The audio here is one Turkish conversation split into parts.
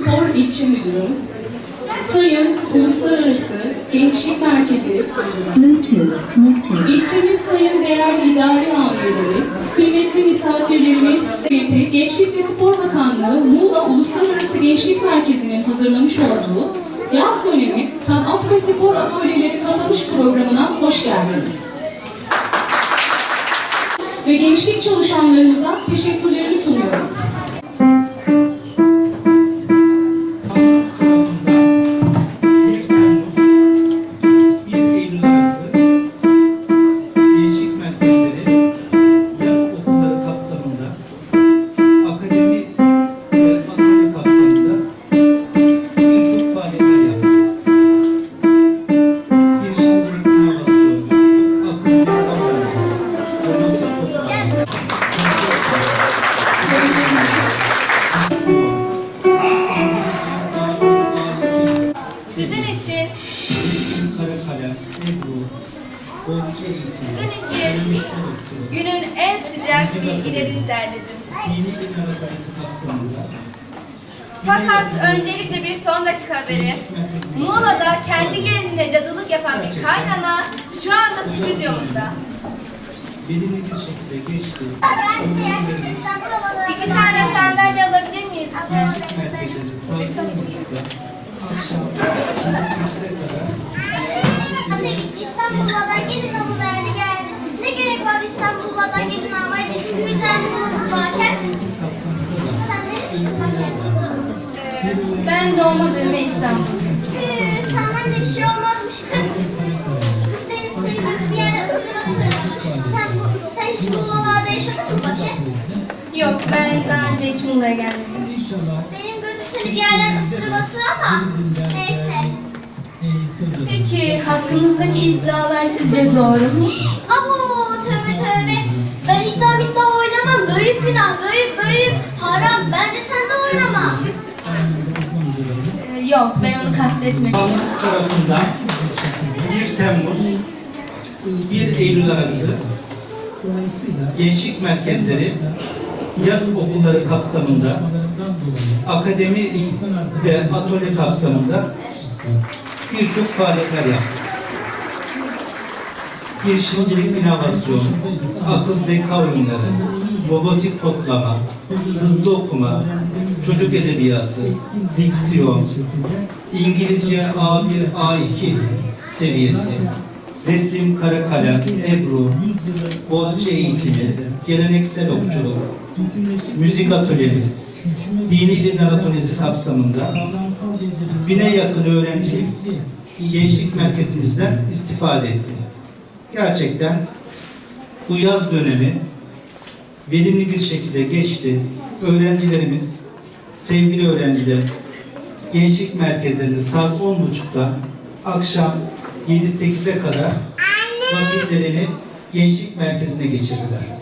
Spor İlçe Müdürüm, Sayın Uluslararası Gençlik Merkezi, connected. İlçemiz sayın değerli idari amirleri, kıymetli misafirlerimiz, Gençlik ve Spor Bakanlığı Muğla Uluslararası Gençlik Merkezi'nin hazırlamış olduğu yaz dönemi sanat ve spor atölyeleri kapanış programına hoş geldiniz. Ve gençlik çalışanlarımıza teşekkürlerimi sunuyorum. Ebru, sizin için günün en sıcak bilgilerini derledim. dini bir arabası kapsamında Fakat öncelikle bir son dakika haberi. Muğla'da kendi gelinine cadılık yapan bir kaynana şu anda stüdyomuzda. belirli bir şekilde geçti. İki tane sandalye alabilir miyiz lütfen? Gençlik merkezinde saat 10.30'da akşam İstanbul'dan gelin ama verdi geldi. Ne gerek var İstanbul'dan gelin almaya bizim güzel Muğla'mız varken. Sen neredesin bakayım? Ee, ben doğma büyüme İstanbul. Ee, senden de bir şey olmazmış kız. Kız benim gözü bir yere ısırmasın. Sen, sen hiç Muğla'larda yaşadın mı bakayım? Yok ben daha önce hiç Muğla'ya gelmedim. Benim gözüm seni bir yerden ama neyse. iyisi hocam. Peki hakkınızdaki iddialar sizce doğru mu? Abo tövbe tövbe. Ben iddia iddia oynamam. Büyük günah, büyük büyük. Haram. Bence sen de oynama. Ee, yok ben onu kastetmedim. Bakanlık tarafından 1 Temmuz 1 Eylül arası gençlik merkezleri yaz okulları kapsamında akademi ve atölye kapsamında birçok faaliyetler yaptık. Girişimcilik inovasyon, akıl zeka oyunları, robotik toplama, hızlı okuma, çocuk edebiyatı, diksiyon, İngilizce A1, A2 seviyesi, resim, kara kalem, ebru, bolca eğitimi, geleneksel okçuluk, müzik atölyemiz, dini ilimler atölyesi kapsamında bine yakın öğrencimiz gençlik merkezimizden istifade etti. Gerçekten bu yaz dönemi verimli bir şekilde geçti. Öğrencilerimiz, sevgili öğrenciler, gençlik merkezlerinde saat 10.30'da akşam 7-8'e kadar vakitlerini gençlik merkezine geçirdiler.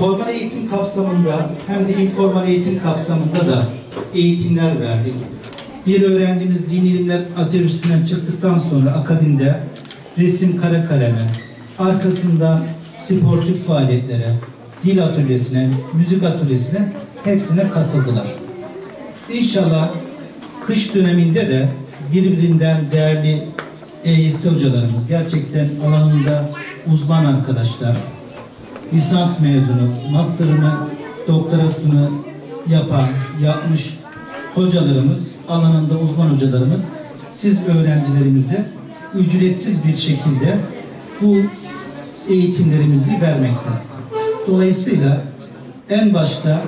Formal eğitim kapsamında hem de informal eğitim kapsamında da eğitimler verdik. Bir öğrencimiz din ilimler atölyesinden çıktıktan sonra akabinde resim kara kaleme, arkasından sportif faaliyetlere, dil atölyesine, müzik atölyesine hepsine katıldılar. İnşallah kış döneminde de birbirinden değerli EYS hocalarımız, gerçekten alanında uzman arkadaşlar, lisans mezunu, master'ını, doktorasını yapan, yapmış hocalarımız, alanında uzman hocalarımız, siz öğrencilerimize ücretsiz bir şekilde bu eğitimlerimizi vermekte. Dolayısıyla en başta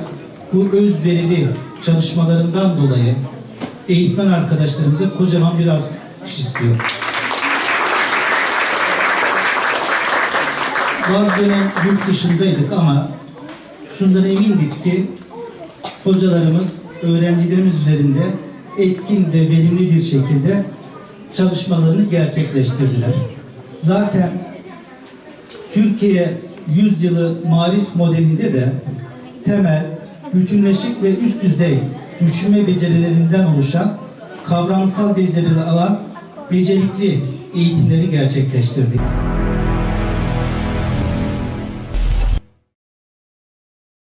bu özverili çalışmalarından dolayı eğitmen arkadaşlarımıza kocaman bir alkış istiyorum. Bazı dönem yurt dışındaydık ama şundan emindik ki hocalarımız öğrencilerimiz üzerinde etkin ve verimli bir şekilde çalışmalarını gerçekleştirdiler. Zaten Türkiye Yüzyılı Marif modelinde de temel, bütünleşik ve üst düzey düşünme becerilerinden oluşan kavramsal becerileri alan becerikli eğitimleri gerçekleştirdik.